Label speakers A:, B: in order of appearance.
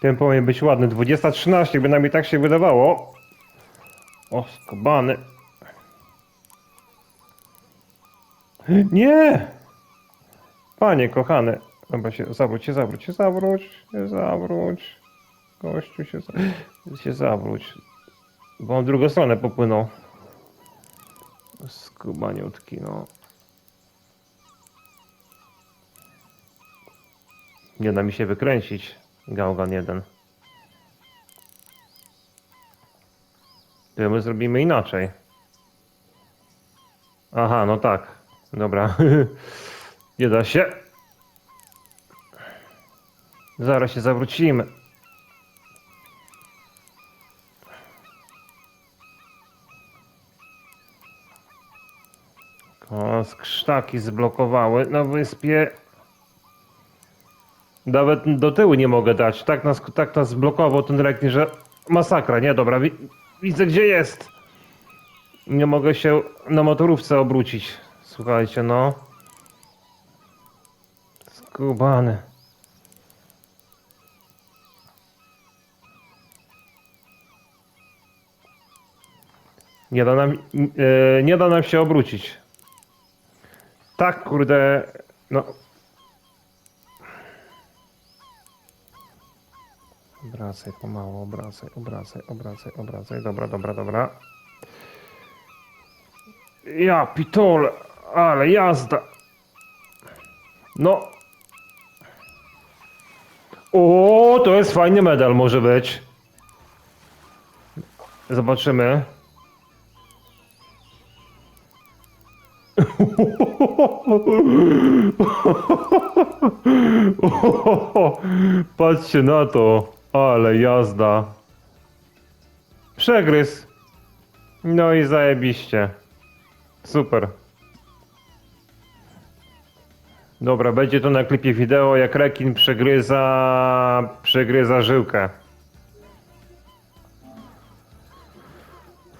A: Ten powinien być ładny. 20.13, bynajmniej tak się wydawało. O, skobany. Nie! Panie kochany. Dobra, się zawróć, się zawróć, się zawróć, się zawróć. Gościu się, za... się zawróć. Bo on w drugą stronę popłynął. Skubaniutki, no. Nie da mi się wykręcić. Gałgan jeden. To my zrobimy inaczej. Aha, no tak. Dobra. Nie da się. Zaraz się zawrócimy. O, skrztaki zblokowały na wyspie. Nawet do tyłu nie mogę dać. Tak nas, tak nas blokował ten rekni, że masakra. Nie, dobra, wi widzę gdzie jest. Nie mogę się na motorówce obrócić. Słuchajcie, no. Skubany. Nie da nam, e, nie da nam się obrócić. Tak, kurde, no. Obracaj pomału, obracaj, obracaj, obracaj, obracaj. Dobra, dobra, dobra. Ja pitole, ale jazda. No. O, to jest fajny medal może być. Zobaczymy. Patrzcie na to, ale jazda. Przegryz. No i zajebiście. Super. Dobra, będzie to na klipie wideo, jak rekin przegryza, przegryza żyłkę.